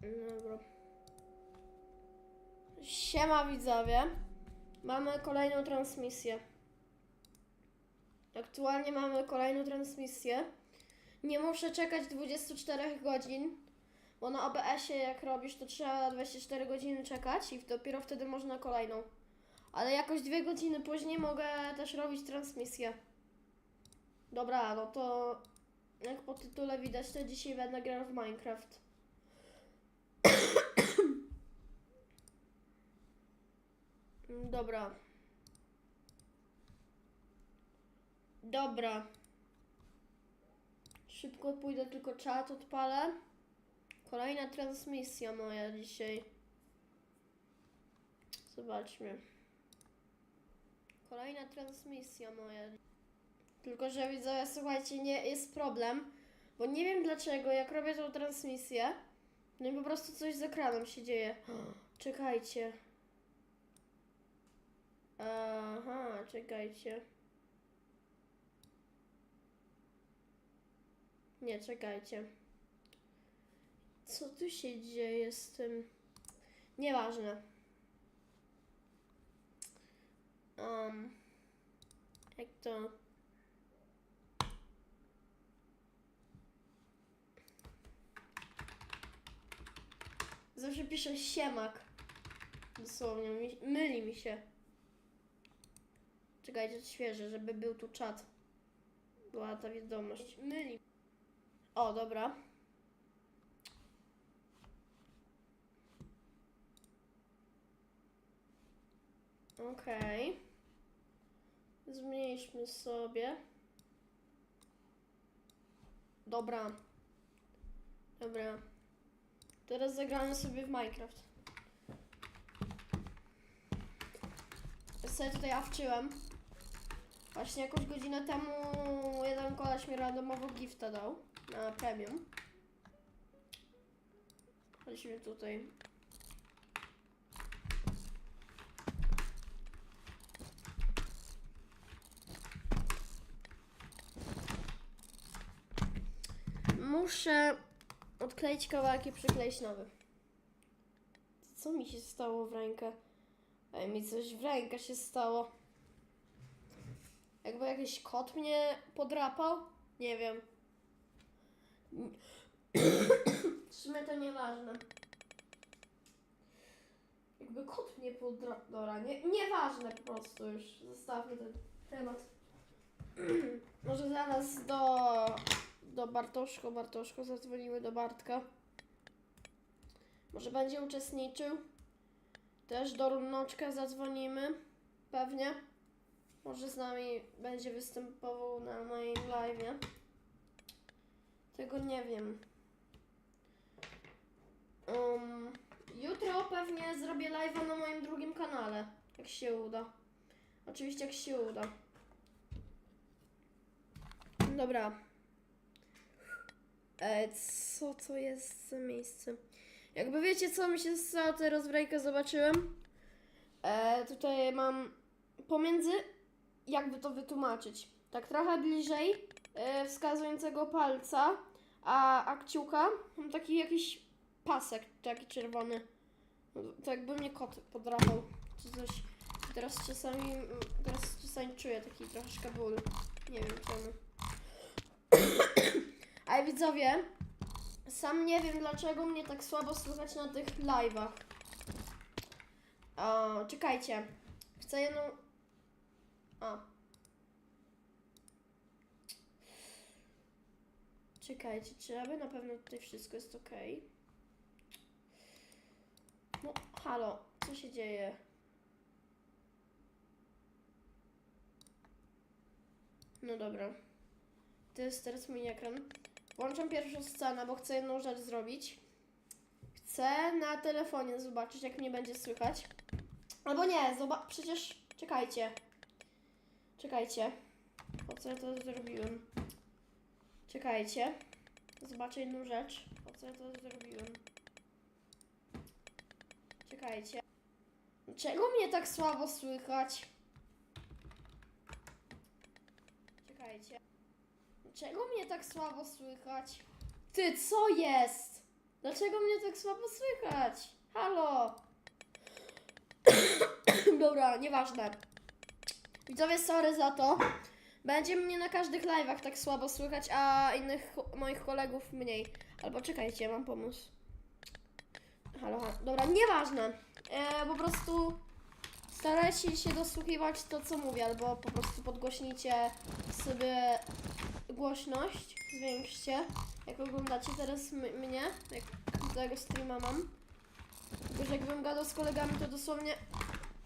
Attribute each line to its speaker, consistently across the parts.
Speaker 1: Dobra. Siema widzowie. Mamy kolejną transmisję. Aktualnie mamy kolejną transmisję. Nie muszę czekać 24 godzin, bo na OBS-ie jak robisz, to trzeba 24 godziny czekać i dopiero wtedy można kolejną. Ale jakoś dwie godziny później mogę też robić transmisję. Dobra, no to jak po tytule widać, to dzisiaj będę grał w Minecraft. Dobra. Dobra. Szybko pójdę, tylko czat odpalę. Kolejna transmisja moja dzisiaj. Zobaczmy. Kolejna transmisja moja. Tylko, że widzę, słuchajcie, nie jest problem, bo nie wiem dlaczego, jak robię tą transmisję, no i po prostu coś z ekranem się dzieje. Czekajcie. Aha, czekajcie. Nie, czekajcie. Co tu się dzieje z tym? Nieważne. Um, jak to? Zawsze piszę siemak. Dosłownie, mi, myli mi się. Czekajcie, świeże, żeby był tu czat. Była ta wiadomość. Myli. O, dobra. Okej. Zmniejszmy sobie. Dobra. Dobra. Teraz zagramy sobie w Minecraft. Ja sobie tutaj awczyłem. Właśnie jakąś godzinę temu jeden koleś mi randomowo gifta dał na premium. Chodźmy tutaj. Muszę odkleić kawałek i przykleić nowy. Co mi się stało w rękę? Ej, mi coś w rękę się stało. Jakby jakiś kot mnie podrapał? Nie wiem. W sumie to nieważne. Jakby kot mnie podrapał. Dobra, nie, nieważne po prostu już. Zostawmy ten temat. Może zaraz do, do Bartoszko, Bartoszko zadzwonimy do Bartka. Może będzie uczestniczył. Też do Runoczka zadzwonimy. Pewnie. Może z nami będzie występował na moim live'ie. Tego nie wiem. Um, jutro pewnie zrobię live'a na moim drugim kanale. Jak się uda. Oczywiście jak się uda. Dobra. E, co to jest za miejsce? Jakby wiecie co mi się stało teraz w rękę zobaczyłem? E, tutaj mam pomiędzy, jakby to wytłumaczyć, tak trochę bliżej e, wskazującego palca, a, a kciuka mam taki jakiś pasek, taki czerwony. To jakby mnie kot podrapał, czy coś. Teraz czasami, teraz czasami czuję taki troszeczkę ból. Nie wiem czemu. Ale widzowie, sam nie wiem dlaczego mnie tak słabo słychać na tych live'ach. Czekajcie. Chcę jedną. A. Czekajcie, czy aby na pewno tutaj wszystko jest ok? No, halo, co się dzieje? No dobra. To jest teraz mój ekran. Włączam pierwszą scenę, bo chcę jedną rzecz zrobić. Chcę na telefonie zobaczyć, jak mnie będzie słychać. Albo nie, zobacz, przecież... Czekajcie. Czekajcie. Po co ja to zrobiłem? Czekajcie. Zobaczę jedną rzecz. Po co ja to zrobiłem? Czekajcie. Czego mnie tak słabo słychać? Czekajcie. Czego mnie tak słabo słychać? Ty, co jest? Dlaczego mnie tak słabo słychać? Halo! Dobra, nieważne. Widzowie, sorry za to. Będzie mnie na każdych live'ach tak słabo słychać, a innych moich kolegów mniej. Albo czekajcie, mam pomysł. Halo, halo. Dobra, nieważne. E, po prostu starajcie się dosłuchiwać to, co mówię, albo po prostu podgłośnijcie sobie głośność, zwiększcie, jak oglądacie teraz mnie, jak tego streama mam. Tylko, że jakbym gadał z kolegami, to dosłownie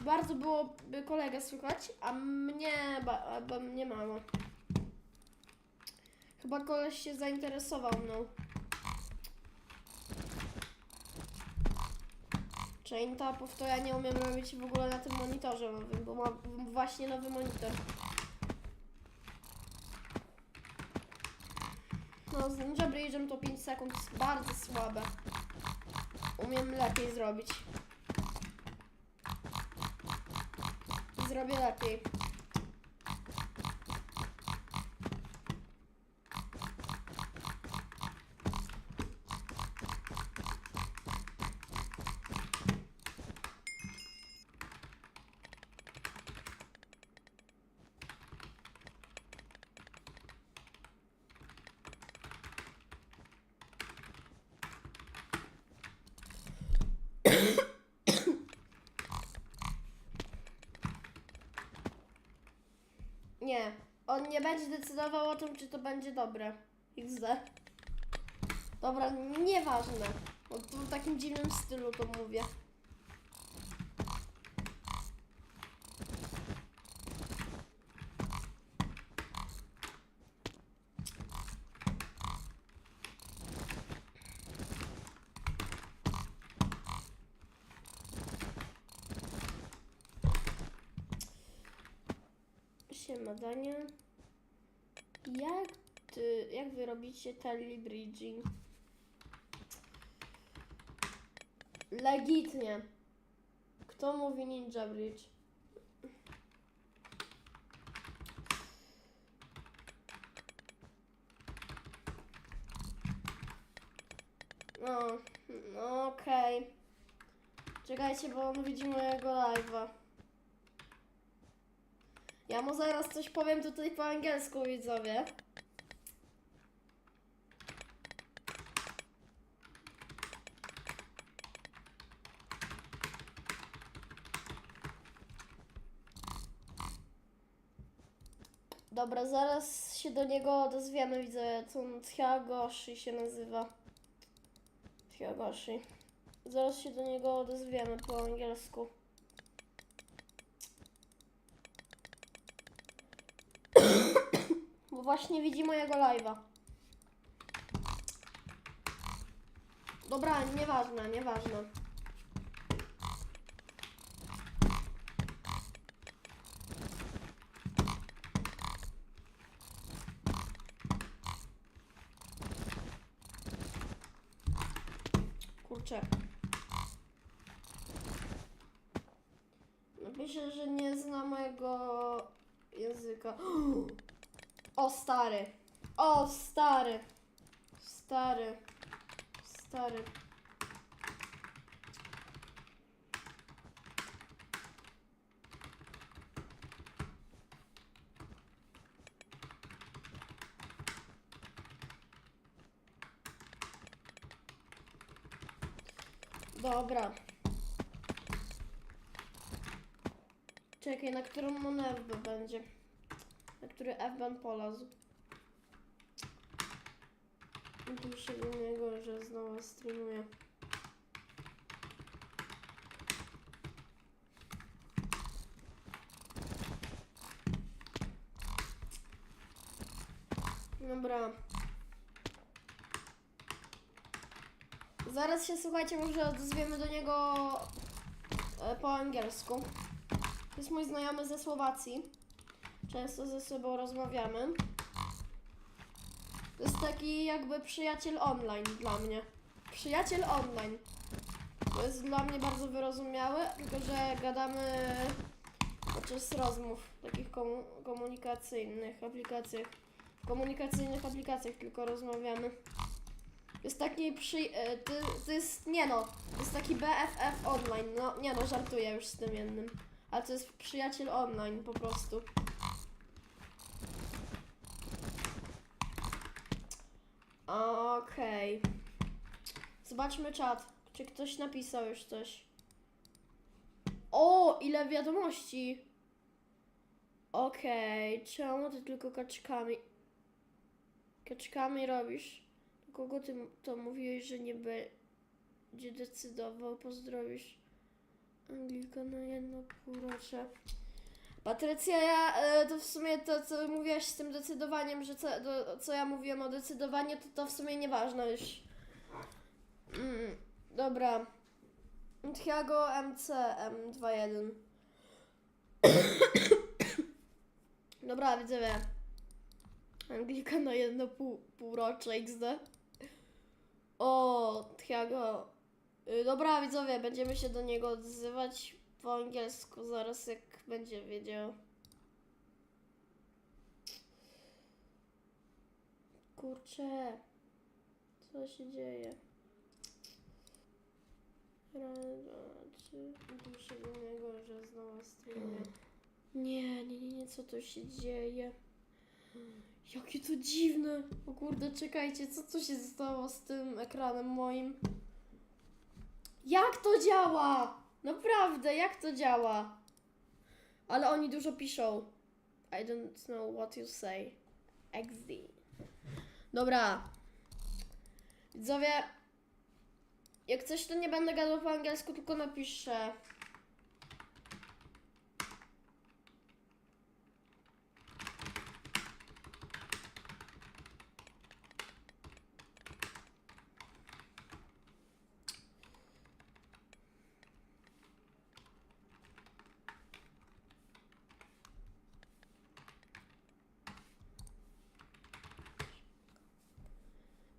Speaker 1: bardzo byłoby kolegę słychać, a mnie, ba, ba, mnie mało. Chyba koleś się zainteresował mną. Chain tapów to ja nie umiem robić w ogóle na tym monitorze nowym, bo mam właśnie nowy monitor. No, z Ninja Bridge'em to 5 sekund jest bardzo słabe. Umiem lepiej zrobić. Zrobię lepiej. Nie, on nie będzie decydował o tym, czy to będzie dobre. XD. Dobra, nieważne. Bo to w takim dziwnym stylu to mówię. Siema Daniel. Jak ty, jak wy robicie telebridging? Legitnie. Kto mówi Ninja Bridge? No, no okej. Czekajcie, bo on widzi mojego live'a. Ja mu zaraz coś powiem tutaj po angielsku, widzowie. Dobra, zaraz się do niego odezwiemy, widzę, to on się nazywa. Thiagoshi. Zaraz się do niego odezwiemy po angielsku. Bo właśnie widzi mojego live'a. Dobra, nieważne, nieważne. Kurczę. Napiszę, że nie zna mojego języka. O stary. O stary. Stary. Stary. Dobra. Czekaj, na którą monetę będzie? Na który F-ban polazł? Piszę do niego, że znowu streamuje. Dobra. Zaraz się słuchajcie, może odezwiemy do niego e, po angielsku. To jest mój znajomy ze Słowacji. Często ze sobą rozmawiamy. To jest taki jakby przyjaciel online dla mnie. Przyjaciel online. To jest dla mnie bardzo wyrozumiały, tylko że gadamy podczas rozmów, takich komu- komunikacyjnych aplikacjach. W komunikacyjnych aplikacjach tylko rozmawiamy. jest taki przy... e, To, to jest, nie no, to jest taki BFF online, no nie no, żartuję już z tym jednym. Ale to jest przyjaciel online po prostu. Okej. Zobaczmy czat. Czy ktoś napisał już coś? O, ile wiadomości! Okej, czemu ty tylko kaczkami... Kaczkami robisz? Do kogo ty to mówiłeś, że nie będzie decydował? Pozdrowisz Anglika na jedno półrocze. Patrycja, ja e, to w sumie to, co mówiłaś z tym decydowaniem, że co, do, co ja mówiłem o decydowaniu, to to w sumie nieważne już. Mm, dobra. Thiago MC M21. Dobra, widzowie. Anglika na jedno pół, półrocze XD. O, Thiago. Y, Dobra, widzowie, będziemy się do niego odzywać po angielsku zaraz, jak będzie wiedział. Kurczę, co się dzieje? Raz, do niego, że znowu streamie. Nie, nie, nie, nie, co tu się dzieje? Jakie to dziwne! O kurde, czekajcie, co tu się stało z tym ekranem moim? Jak to działa? Naprawdę, jak to działa? Ale oni dużo piszą. I don't know what you say. XD. Dobra. Widzowie, jak coś to nie będę gadał po angielsku, tylko napiszę.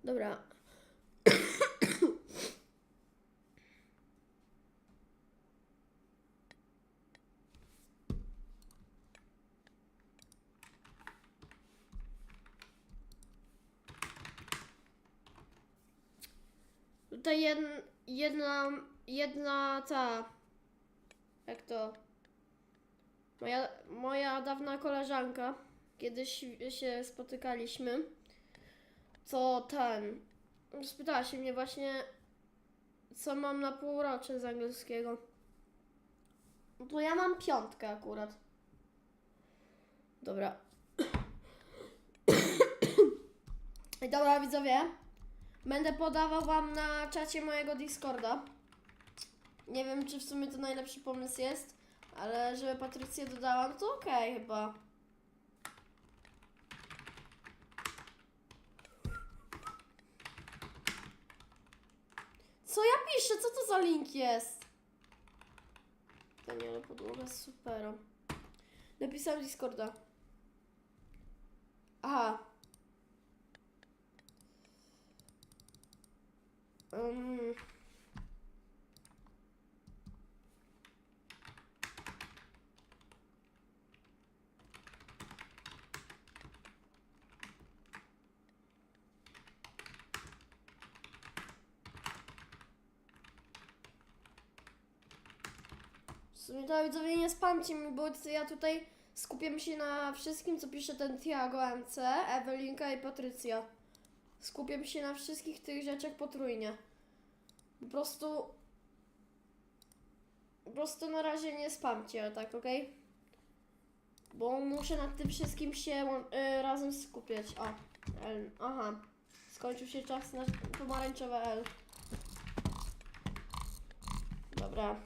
Speaker 1: Dobra. Tutaj jed, jedna, jedna ta, jak to, moja, moja dawna koleżanka, kiedyś się spotykaliśmy, to ten, spytała się mnie właśnie, co mam na półrocze z angielskiego. To ja mam piątkę akurat. Dobra. Dobra widzowie, będę podawał wam na czacie mojego Discorda. Nie wiem, czy w sumie to najlepszy pomysł jest, ale żeby Patrycję dodałam, to okej chyba. Co ja piszę? Co to za link jest? To nie, ale podłoga jest super. Napisałem Discorda. Aha. Um. Sumie to widzowie nie spamcie mi, bo ja tutaj skupiam się na wszystkim, co pisze ten Tiago MC, Ewelinka i Patrycja. Skupiam się na wszystkich tych rzeczach potrójnie. Po prostu... Po prostu na razie nie spamcie, tak, okej? Bo muszę nad tym wszystkim się y, razem skupiać. O, L. Aha. Skończył się czas na pomarańczowe L. Dobra.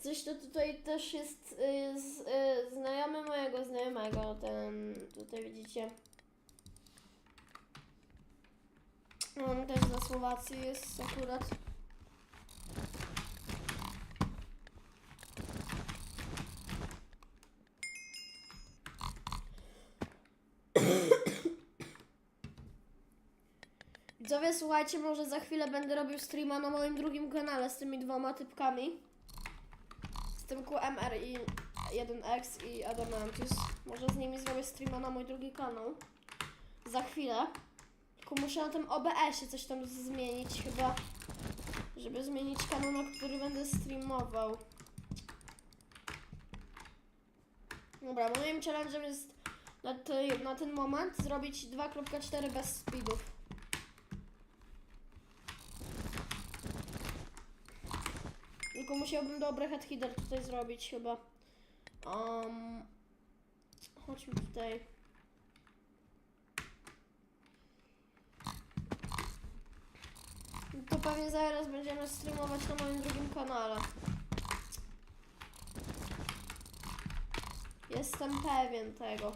Speaker 1: Coś to tutaj też jest y, z, y, znajomy mojego znajomego, ten tutaj widzicie. On też za Słowacji jest akurat. Widzowie, słuchajcie, może za chwilę będę robił streama na moim drugim kanale z tymi dwoma typkami. Z tym QMR i 1X i Adamantius. Może z nimi zrobię streama na mój drugi kanał. Za chwilę. Tylko muszę na tym OBS-ie coś tam zmienić chyba. Żeby zmienić kanał, na który będę streamował. Dobra, moim challenge'em jest na, ty, na ten moment zrobić 2.4 bez speedów. Tylko musiałbym dobry head header tutaj zrobić chyba. Um, chodźmy tutaj. To pewnie zaraz będziemy streamować na moim drugim kanale. Jestem pewien tego.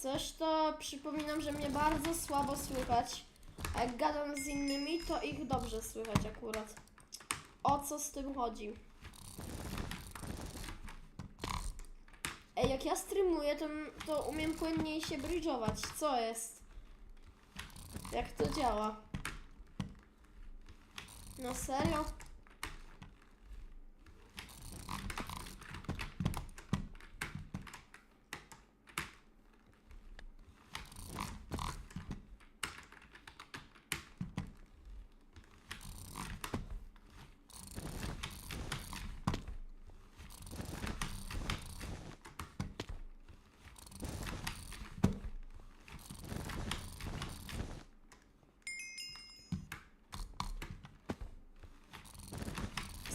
Speaker 1: Coś to przypominam, że mnie bardzo słabo słychać. A jak gadam z innymi, to ich dobrze słychać akurat. O co z tym chodzi? Ej, jak ja streamuję, to, to umiem płynniej się bridge'ować. Co jest? Jak to działa? No serio?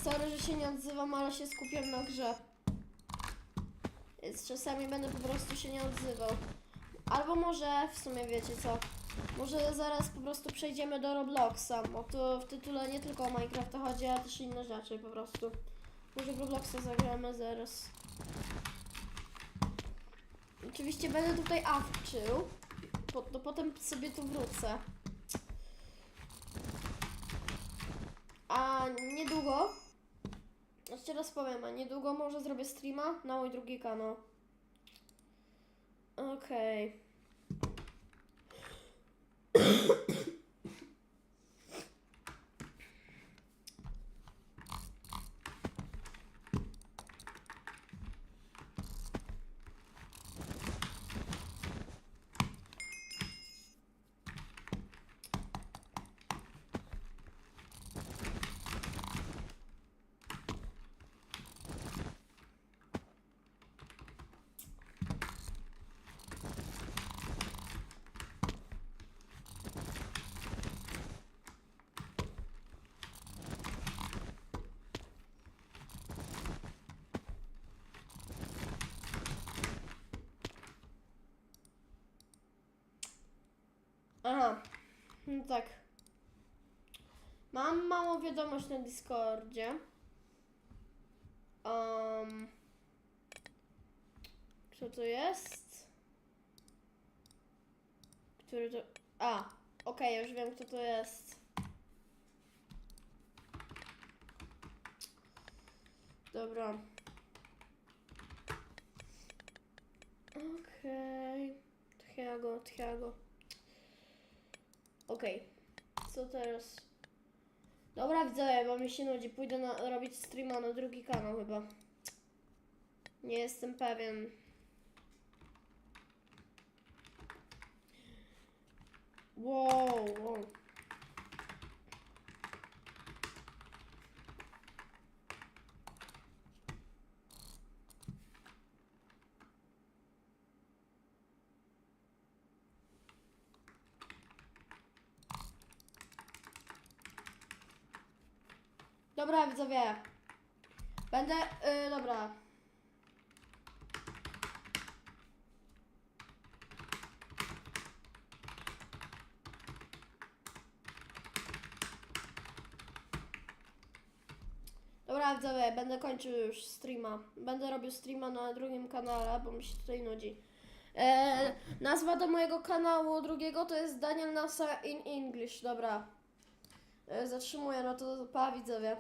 Speaker 1: Sorry, że się nie odzywam, ale się skupiam na grze. Więc czasami będę po prostu się nie odzywał. Albo może, w sumie wiecie co, może zaraz po prostu przejdziemy do Robloxa, bo tu w tytule nie tylko o Minecrafta chodzi, ale też inne rzeczy po prostu. Może w Robloxa zagramy zaraz. Oczywiście będę tutaj awczył, po, to potem sobie tu wrócę. A niedługo, jeszcze raz powiem, a niedługo może zrobię streama na mój drugi kanał. Okej. No tak. Mam małą wiadomość na Discordzie. Um, kto to jest? Który to... A, okej, już wiem kto to jest. Dobra. Okej. Thiago, Thiago. Okej. Co teraz? Dobra, widzę, bo mi się nudzi. Pójdę na, robić streama na drugi kanał chyba. Nie jestem pewien. Wow, wow. Dobra, widzowie. Będę, y, dobra. Dobra, widzowie, będę kończył już streama. Będę robił streama na drugim kanale, bo mi się tutaj nudzi. E, nazwa do mojego kanału drugiego to jest Daniel Nasa in English. Dobra. E, zatrzymuję, no to pa widzowie.